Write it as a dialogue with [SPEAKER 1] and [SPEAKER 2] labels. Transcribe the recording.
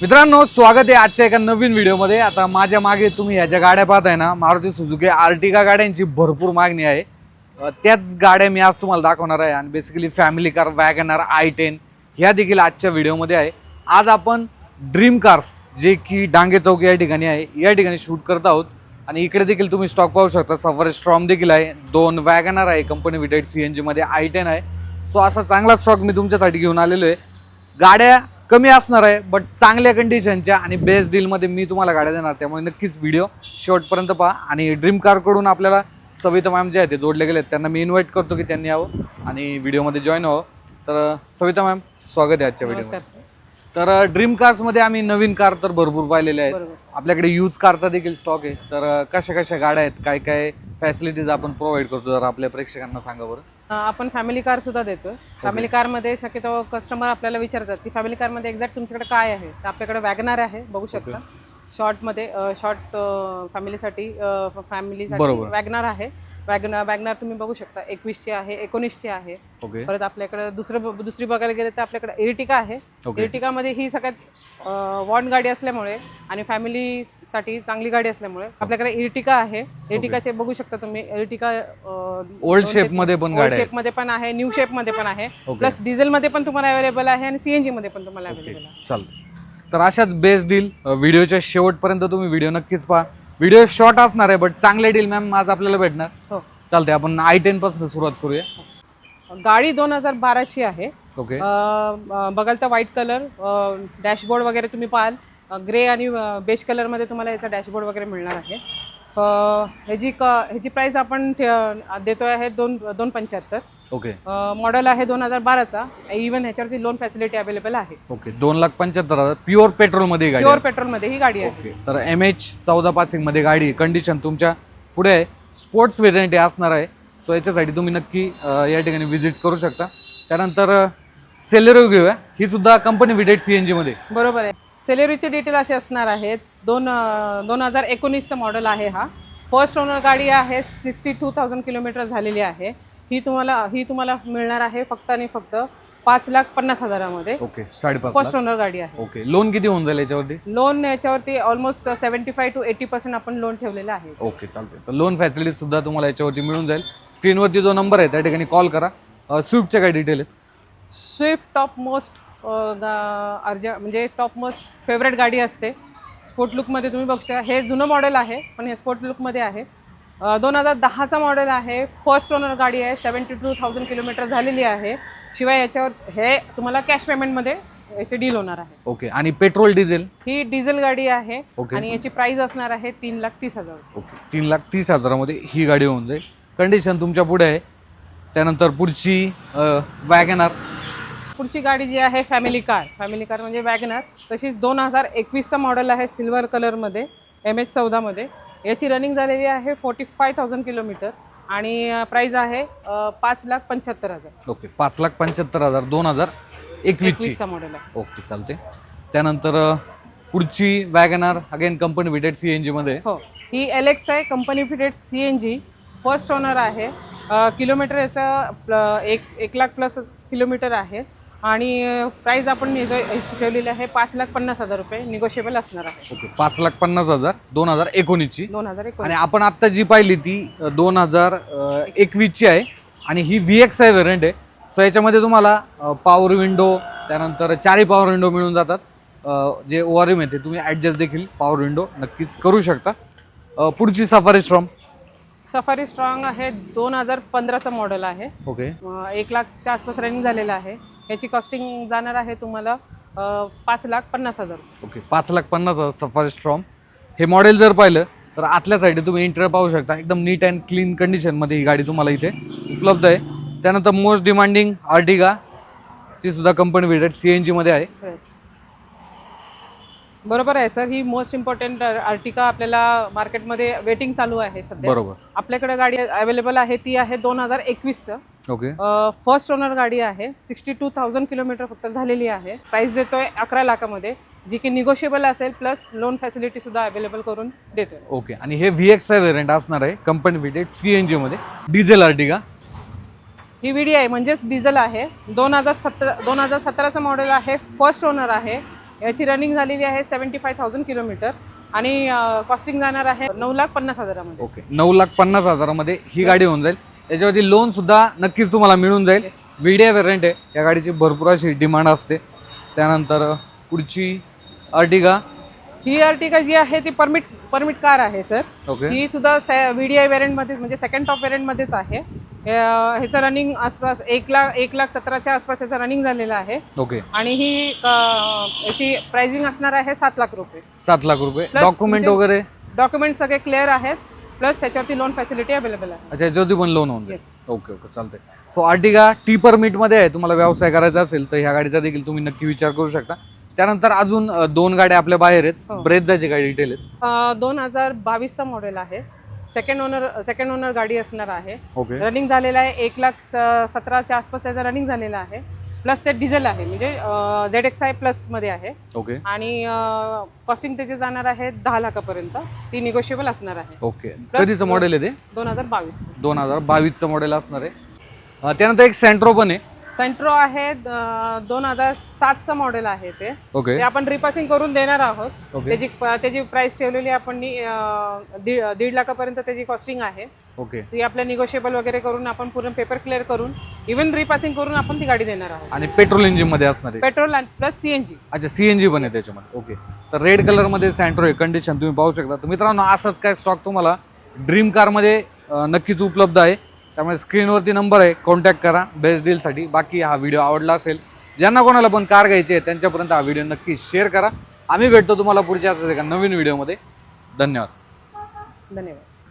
[SPEAKER 1] मित्रांनो स्वागत आहे आजच्या एका नवीन व्हिडिओमध्ये. आता माझ्या मागे तुम्ही ह्या ज्या गाड्या पाहताय ना मारुती सुझुकी आर्टिका गाड्यांची भरपूर मागणी आहे. त्याच गाड्या मी आज तुम्हाला दाखवणार आहे. आणि basically family car WagonR I ten ह्या देखील आजच्या व्हिडिओमध्ये आहे. आज आपण ड्रीम कार्स जे की डांगे चौक या ठिकाणी आहे या ठिकाणी शूट करत आहोत. आणि इकडे देखील तुम्ही स्टॉक पाहू शकता. सफर स्ट्रॉम देखील आहे. दोन वॅगनर आहे. कंपनी विटेड सी एन जीमध्ये आय टेन आहे. सो असा चांगला स्टॉक मी तुमच्यासाठी घेऊन आलेलो आहे. गाड्या कमी असणार आहे बट चांगल्या कंडिशनच्या आणि बेस्ट डीलमध्ये मी तुम्हाला गाड्या देणार त्यामुळे नक्कीच व्हिडिओ शेवटपर्यंत पहा. आणि ड्रीम कारकडून आपल्याला सविता मॅम जे आहेत ते जोडले गेले आहेत त्यांना मी इन्व्हाइट करतो की त्यांनी यावं आणि व्हिडिओमध्ये जॉईन व्हावं. तर सविता मॅम स्वागत आहे आजच्या व्हिडिओ तर ड्रीम कार्समध्ये आम्ही नवीन कार तर भरपूर पाहिलेले आहेत. आपल्याकडे यूज कारचा देखील स्टॉक आहे. तर कशा कशा गाड्या आहेत काय काय फॅसिलिटीज आपण प्रोव्हाइड करतो जरा आपल्या प्रेक्षकांना सांगा बरं.
[SPEAKER 2] आपण फॅमिली कार सुद्धा देतो फॅमिली कारमध्ये शक्यतो कस्टमर आपल्याला विचारतात की फॅमिली कारमध्ये एक्झॅक्ट तुमच्याकडे काय आहे? तर आपल्याकडे वॅगनार आहे बघू शकता. शॉर्टमध्ये शॉर्ट फॅमिलीसाठी फॅमिलीसाठी
[SPEAKER 1] बरोबर.
[SPEAKER 2] वॅगनार आहे. वॅगनार वॅगनार तुम्ही बघू शकता. एकवीसची आहे एकोणीसची आहे.
[SPEAKER 1] ओके
[SPEAKER 2] परत आपल्याकडे दुसरं दुसरी बघायला गेलं तर आपल्याकडे इर्टिका आहे.
[SPEAKER 1] Okay.
[SPEAKER 2] इर्टिकामध्ये ही सगळ्यात वॉन गाडी असल्यामुळे आणि फॅमिलीसाठी चांगली गाडी असल्यामुळे आपल्याकडे इर्टिका आहे. इर्टिकाचे बघू शकता तुम्ही. इर्टिका
[SPEAKER 1] Old shape मध्ये पण गाड्या आहेत.
[SPEAKER 2] शेपमध्ये पण आहे न्यू शेपमध्ये पण आहे. प्लस डिझेल मध्ये पण तुम्हाला अवेलेबल आहे आणि सीएनजी मध्ये पण तुम्हाला अवेलेबल आहे.
[SPEAKER 1] चालतं तर अशाच बेस्ट डील व्हिडिओच्या शेवटपर्यंत तुम्ही व्हिडिओ नक्कीच पहा. व्हिडिओ शॉर्ट असणार आहे बट चांगले डील मॅम आज आपल्याला भेटणार.
[SPEAKER 2] हो.
[SPEAKER 1] चालते आपण आय टेन पासून सुरुवात करूया.
[SPEAKER 2] गाडी दोन हजार बाराची आहे.
[SPEAKER 1] ओके
[SPEAKER 2] अं, बघाल तर व्हाईट कलर डॅशबोर्ड वगैरे तुम्ही पाहाल. ग्रे आणि बेज कलरमध्ये तुम्हाला याचा डॅशबोर्ड वगैरे मिळणार आहे. अं, ह्याची क ह्याची प्राईस आपण ठे- देतोय आहे दोन दोन पंच्याहत्तर.
[SPEAKER 1] ओके.
[SPEAKER 2] मॉडेल आहे दोन हजार बाराचा. इवन ह्याच्यावरती लोन फॅसिलिटी अवेलेबल आहे.
[SPEAKER 1] ओके दोन लाख पंच्याहत्तर हजार. प्युअर पेट्रोलमध्ये गाडी
[SPEAKER 2] प्युअर
[SPEAKER 1] आहे.
[SPEAKER 2] पेट्रोलमध्ये ही गाडी आहे.
[SPEAKER 1] ओके तर एम एच चौदा पासिंगमध्ये गाडी कंडिशन तुमच्यापुढे स्पोर्ट्स व्हेरियंट असणार आहे. सो याच्यासाठी तुम्ही नक्की या ठिकाणी व्हिजिट करू शकता. त्यानंतर सेलेरो घेऊया ही. सुद्धा कंपनी विडेड सी एन जीमध्ये
[SPEAKER 2] बरोबर आहे. सेलेरीचे डिटेल असे असणार आहेत. दोन दोन हजार एकोणीसचं मॉडेल आहे हा. फर्स्ट ओनर गाडी आहे. सिक्स्टी टू थाउजंड किलोमीटर झालेली आहे. ही तुम्हाला ही तुम्हाला मिळणार आहे फक्त आणि फक्त पाच लाख पन्नास हजारामध्ये.
[SPEAKER 1] ओके साडेपाच
[SPEAKER 2] फर्स्ट
[SPEAKER 1] लाख.
[SPEAKER 2] ओनर गाडी आहे.
[SPEAKER 1] ओके लोन किती होऊन जाईल याच्यावरती?
[SPEAKER 2] लोन याच्यावरती almost seventy five to eighty percent आपण लोन ठेवलेलं आहे.
[SPEAKER 1] ओके चालते तर लोन फॅसिलिटी सुद्धा तुम्हाला याच्यावरती मिळून जाईल. स्क्रीनवरती जो नंबर आहे त्या ठिकाणी कॉल करा. अ, स्विफ्टच्या काय डिटेल आहेत?
[SPEAKER 2] स्विफ्ट टॉप मोस्ट अर्ज म्हणजे टॉप मोस्ट फेवरेट गाडी असते. स्पोर्ट लुकमध्ये तुम्ही बघता हे जुनं मॉडेल आहे पण हे स्पोर्ट लुकमध्ये आहे. दोन हजार दहाचा मॉडेल आहे. फर्स्ट ओनर गाडी आहे. सेवन्टी टू थाउजंड किलोमीटर झालेली आहे. शिवाय याच्यावर हे तुम्हाला कॅश पेमेंटमध्ये याचे डील होणार आहे.
[SPEAKER 1] ओके आणि पेट्रोल डिझेल
[SPEAKER 2] ही डिझेल गाडी आहे.
[SPEAKER 1] Okay.
[SPEAKER 2] आणि याची प्राइस असणार आहे तीन लाख तीस हजार.
[SPEAKER 1] ओके तीन लाख तीस हजारामध्ये ही गाडी होऊन जाईल. कंडिशन तुमच्यापुढे आहे. त्यानंतर पुढची वॅगनार
[SPEAKER 2] पुढची गाडी जी आहे फॅमिली कार फॅमिली कार म्हणजे वॅगनर तशीच दोन हजार एकवीसचं मॉडेल आहे सिल्वर कलरमध्ये एम एच चौदामध्ये. याची रनिंग झालेली आहे फोर्टी फाय थाउजंड किलोमीटर आणि प्राईज आहे पाच लाख पंच्याहत्तर हजार.
[SPEAKER 1] ओके पाच लाख पंच्याहत्तर हजार दोन हजार एकवीसचा.
[SPEAKER 2] मॉडेल आहे.
[SPEAKER 1] ओके चालते. त्यानंतर पुढची WagonR again company fitted C N जीमध्ये
[SPEAKER 2] हो ही एल एक्स आहे company fitted C N G first owner आहे. किलोमीटर याचं एक एक लाख प्लस किलोमीटर आहे. आणि प्राईज आपण निगो ठेवलेली आहे पाच लाख पन्नास हजार रुपये. निगोशिएबल असणार आहे.
[SPEAKER 1] ओके पाच लाख पन्नास हजार दोन हजार एकोणीसची.
[SPEAKER 2] दोन हजार एकोणीस.
[SPEAKER 1] आणि आपण आत्ता जी पाहिली ती दोन हजार एकवीसची आहे. आणि ही व्ही एक्स आय व्हेरियंट आहे. सो याच्यामध्ये तुम्हाला पॉवर विंडो त्यानंतर चारही पॉवर विंडो मिळून जातात. अ, जे ओआरएम आहे ते तुम्ही ॲडजस्ट देखील पॉवर विंडो नक्कीच करू शकता. अ, पुढची सफारी स्ट्रॉम
[SPEAKER 2] सफारी स्ट्रॉंग आहे दोन हजार पंधराचं मॉडेल आहे.
[SPEAKER 1] ओके
[SPEAKER 2] अं, एक लाखच्या आसपास रनिंग झालेलं आहे. याची कॉस्टिंग जाणार आहे तुम्हाला पाच लाख पन्नास हजार.
[SPEAKER 1] ओके पाच लाख पन्नास हजार सफारी स्ट्रॉम हे मॉडेल जर पाहिलं तर आतल्या साईडे तुम्ही इंटर पाहू शकता. एकदम नीट अँड क्लीन कंडिशनमध्ये ही गाडी तुम्हाला इथे उपलब्ध आहे. त्यानंतर मोस्ट डिमांडिंग आर्टिगा ती सुद्धा कंपनी विडेड सी एन जीमध्ये आहे.
[SPEAKER 2] बरोबर आहे सर ही मोस्ट इम्पॉर्टंट आर्टिका आपल्याला मार्केटमध्ये वेटिंग चालू आहे सध्या.
[SPEAKER 1] बरोबर.
[SPEAKER 2] आपल्याकडे गाडी अवेलेबल आहे ती आहे दोन हजार एकवीसचं
[SPEAKER 1] ओके.
[SPEAKER 2] फर्स्ट ओनर गाडी आहे. सिक्स्टी टू थाउजंड किलोमीटर फक्त झालेली आहे. प्राईस देतोय अकरा लाखामध्ये. जी की निगोशिएबल असेल प्लस लोन फॅसिलिटी सुद्धा अवेलेबल करून देतोय.
[SPEAKER 1] ओके. आणि हे व्ही एक्स आय व्हेरियंट असणार आहे. कंपनी विटेड सी एन जीमध्ये डिझेल आर्टिगा
[SPEAKER 2] ही व्ही डी आहे म्हणजेच डिझेल आहे. दोन हजार सतरा दोन हजार सतराचं मॉडेल आहे. फर्स्ट ओनर आहे. याची रनिंग झालेली आहे सेवन्टी फाय थाउजंड किलोमीटर. आणि कॉस्टिंग जाणार आहे नऊ लाख पन्नास हजारामध्ये.
[SPEAKER 1] ओके. नऊ लाख पन्नास हजारामध्ये ही गाडी होऊन जाईल. त्याच्यावरती लोन सुद्धा नक्कीच तुम्हाला मिळून जाईल. व्हिडिओ वेरियंट आहे. या गाडीची भरपूर अशी डिमांड असते. त्यानंतर पुढची अर्टिगा
[SPEAKER 2] ही अर्टिका जी आहे ती परमिट परमिट कार आहे सर
[SPEAKER 1] ओके
[SPEAKER 2] ही सुद्धा व्ही डी आय व्हेरियंटमध्येच म्हणजे सेकंड टॉप व्हेरियंटमध्येच आहे. ह्याचं रनिंग आसपास एक लाख एक लाख सतराच्या आसपास याचं रनिंग झालेलं आहे.
[SPEAKER 1] ओके
[SPEAKER 2] आणि ही याची प्राइसिंग असणार आहे सात लाख रुपये.
[SPEAKER 1] सात लाख रुपये. डॉक्युमेंट वगैरे?
[SPEAKER 2] डॉक्युमेंट सगळे क्लिअर आहेत. प्लस त्याच्यावरती लोन फॅसिलिटी अवेलेबल आहे.
[SPEAKER 1] अच्छा याच्यावरती पण लोन होऊन जाईल. ओके ओके चालतंय. सो अर्टिगा टी परमिटमध्ये आहे. तुम्हाला व्यवसाय करायचा असेल तर ह्या गाडीचा देखील तुम्ही नक्की विचार करू शकता. त्यानंतर अजून अं, दोन गाड्या आपल्या बाहेर आहेत.
[SPEAKER 2] हो.
[SPEAKER 1] ब्रेझाची गाडी डिटेल आहेत?
[SPEAKER 2] दोन हजार बावीसचा मॉडेल आहे. सेकंड ओनर सेकंड ओनर गाडी असणार आहे.
[SPEAKER 1] ओके
[SPEAKER 2] रनिंग झालेला आहे. एक लाख स- सतराच्या आसपास त्याचं रनिंग झालेलं आहे. प्लस ते डिझेल आहे म्हणजे झेड एक्स आय प्लसमध्ये आहे.
[SPEAKER 1] ओके.
[SPEAKER 2] आणि कॉस्टिंग त्याचे जाणार आहे दहा लाखापर्यंत ती निगोशिएबल असणार आहे.
[SPEAKER 1] ओके. कधीचं मॉडेल आहे ते?
[SPEAKER 2] दोन हजार बावीस.
[SPEAKER 1] दोन हजार बावीसचं मॉडेल असणार आहे. अं, त्यानंतर एक सेंट्रो पण आहे.
[SPEAKER 2] सेंट्रो आहे दोन हजार सातचं मॉडेल आहे ते.
[SPEAKER 1] ओके.
[SPEAKER 2] ते आपण रिपासिंग करून देणार आहोत.
[SPEAKER 1] ओके.
[SPEAKER 2] त्याची त्याची प्राइस ठेवलेली आपण नी, अं, दीड लाखापर्यंत त्याची कॉस्टिंग आहे.
[SPEAKER 1] ओके.
[SPEAKER 2] ती आपल्या निगोशिएबल वगैरे करून आपण पूर्ण पेपर क्लिअर करून इव्हन रिपासिंग करून आपण ती गाडी देणार आहोत.
[SPEAKER 1] आणि पेट्रोल इंजिनमध्ये असणार आहे?
[SPEAKER 2] Petrol plus C N G
[SPEAKER 1] अच्छा सीएनजी पण आहे त्याच्यामध्ये. ओके. तर रेड कलरमध्ये सँट्रो आहे कंडिशन तुम्ही पाहू शकता. तर मित्रांनो असाच काय स्टॉक तुम्हाला ड्रीम कारमध्ये अं, नक्कीच उपलब्ध आहे. त्यामुळे स्क्रीनवरती नंबर आहे कॉन्टॅक्ट करा बेस्ट डीलसाठी बाकी हा व्हिडिओ आवडला असेल ज्यांना कोणाला पण कार घ्यायची आहे त्यांच्यापर्यंत हा व्हिडिओ नक्की शेअर करा. आम्ही भेटतो तुम्हाला पुढच्या असं एका नवीन व्हिडिओमध्ये धन्यवाद.
[SPEAKER 2] धन्यवाद.